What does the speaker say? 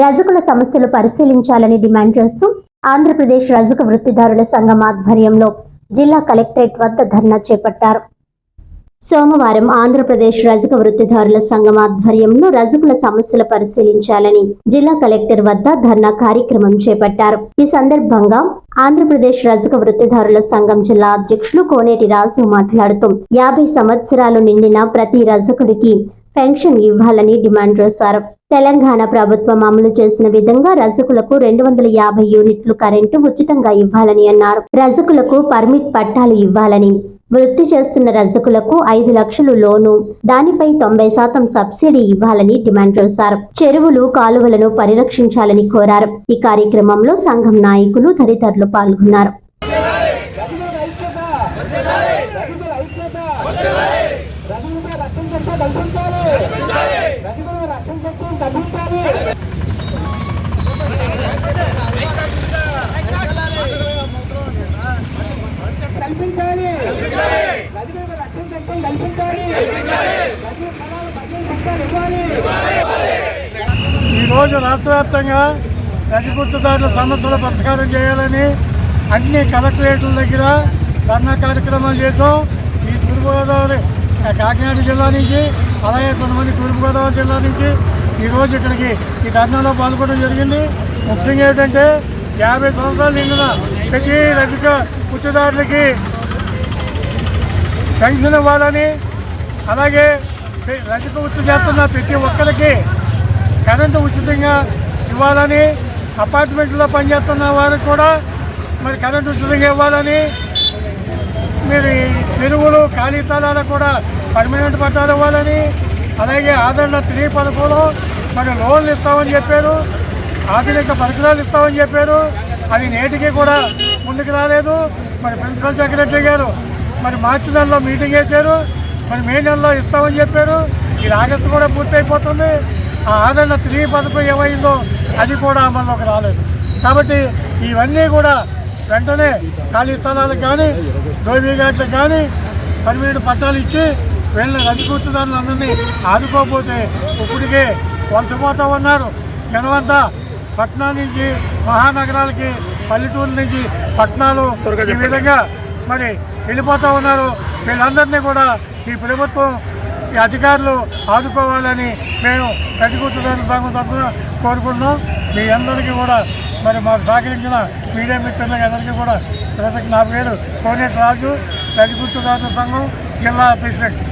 రజకుల సమస్యలు పరిశీలించాలని డిమాండ్ చేస్తూ ఆంధ్రప్రదేశ్ రజక వృత్తిదారుల సంఘం ఆధ్వర్యంలో జిల్లా కలెక్టరేట్ వద్ద ధర్నా చేపట్టారు. సోమవారం ఆంధ్రప్రదేశ్ రజక వృత్తిదారుల సంఘం ఆధ్వర్యంలో రజకుల సమస్యలు పరిశీలించాలని జిల్లా కలెక్టర్ వద్ద ధర్నా కార్యక్రమం చేపట్టారు. ఈ సందర్భంగా ఆంధ్రప్రదేశ్ రజక వృత్తిదారుల సంఘం జిల్లా అధ్యక్షులు కోనేటి రాజు మాట్లాడుతూ యాభై సంవత్సరాలు నిండిన ప్రతి రజకుడికి పెన్షన్ ఇవ్వాలని డిమాండ్ చేశారు. తెలంగాణ ప్రభుత్వం అమలు చేసిన విధంగా రజకులకు రెండు వందల యాభై యూనిట్లు కరెంటు ఉచితంగా ఇవ్వాలని అన్నారు. రజకులకు పర్మిట్ పట్టాలు ఇవ్వాలని. వృత్తి చేస్తున్న రజకులకు ఐదు లక్షలు లోను. దానిపై తొంభై శాతం సబ్సిడీ ఇవ్వాలని డిమాండ్ చేశారు. చెరువులు కాలువలను పరిరక్షించాలని కోరారు. ఈ కార్యక్రమంలో సంఘం నాయకులు తదితరులు పాల్గొన్నారు. రఘుకుల రక్తం ఈరోజు రాష్ట్ర వ్యాప్తంగా రజగుర్తుదారుల సమస్యల పరిష్కారం చేయాలని అన్ని కలెక్టరేట్ల దగ్గర ధర్నా కార్యక్రమాలు చేసాం ఈ తూర్పుగోదావరి కాకినాడ జిల్లా నుంచి అలాగే కొంతమంది తూర్పుగోదావరి జిల్లా నుంచి ఈరోజు ఇక్కడికి ఈ ధర్నాలో పాల్గొనడం జరిగింది. ముఖ్యంగా ఏంటంటే యాభై సంవత్సరాలు నిండిన ప్రతి రజక గుర్తుదారులకి పెన్షన్ ఇవ్వాలని అలాగే రజక గుర్తు చేస్తున్న ప్రతి ఒక్కరికి కరెంటు ఉచితంగా ఇవ్వాలని అపార్ట్మెంట్లో పనిచేస్తున్న వారికి కూడా మరి కరెంటు ఉచితంగా ఇవ్వాలని మీరు చెరువులు ఖాళీ స్థలాలకు కూడా పర్మనెంట్ పట్టాలు ఇవ్వాలని అలాగే ఆదరణ త్రీ పథకంలో మరి లోన్లు ఇస్తామని చెప్పారు ఆధునిక పరికరాలు ఇస్తామని చెప్పారు అది నేటికి కూడా ముందుకు రాలేదు. మరి ప్రిన్సిపల్ సెక్రటరీ గారు మరి మార్చి నెలలో మీటింగ్ వేశారు మరి మే నెలలో ఇస్తామని చెప్పారు. ఇది ఆగస్టు కూడా పూర్తయిపోతుంది. ఆ ఆదరణ త్రీ పథకం ఏమైందో అది కూడా అమల్లోకి రాలేదు. కాబట్టి ఇవన్నీ కూడా వెంటనే ఖాళీ స్థలాలకు కానీ దోబీ ఘాట్లకు కానీ పర్మిట్ పట్టాలు ఇచ్చి వీళ్ళ రజకూర్చుదారులందరినీ ఆదుకోకపోతే ఇప్పటికే వలసపోతా ఉన్నారు. జనమంతా పట్టణాల నుంచి మహానగరాలకి పల్లెటూరు నుంచి పట్టణాలు ఈ విధంగా మరి వెళ్ళిపోతూ ఉన్నారు. వీళ్ళందరినీ కూడా ఈ ప్రభుత్వం ఈ అధికారులు ఆదుకోవాలని మేము రజకూర్చుదారుల సంఘం తరఫున కోరుకుంటున్నాం. మీ అందరికీ కూడా మరి మాకు సహకరించిన మీడియా మిత్రులకి అందరికీ కూడా ప్రజలకు నా పేరు కోనేటి రాజు రజకూర్చుదారుల సంఘం జిల్లా ప్రెసిడెంట్.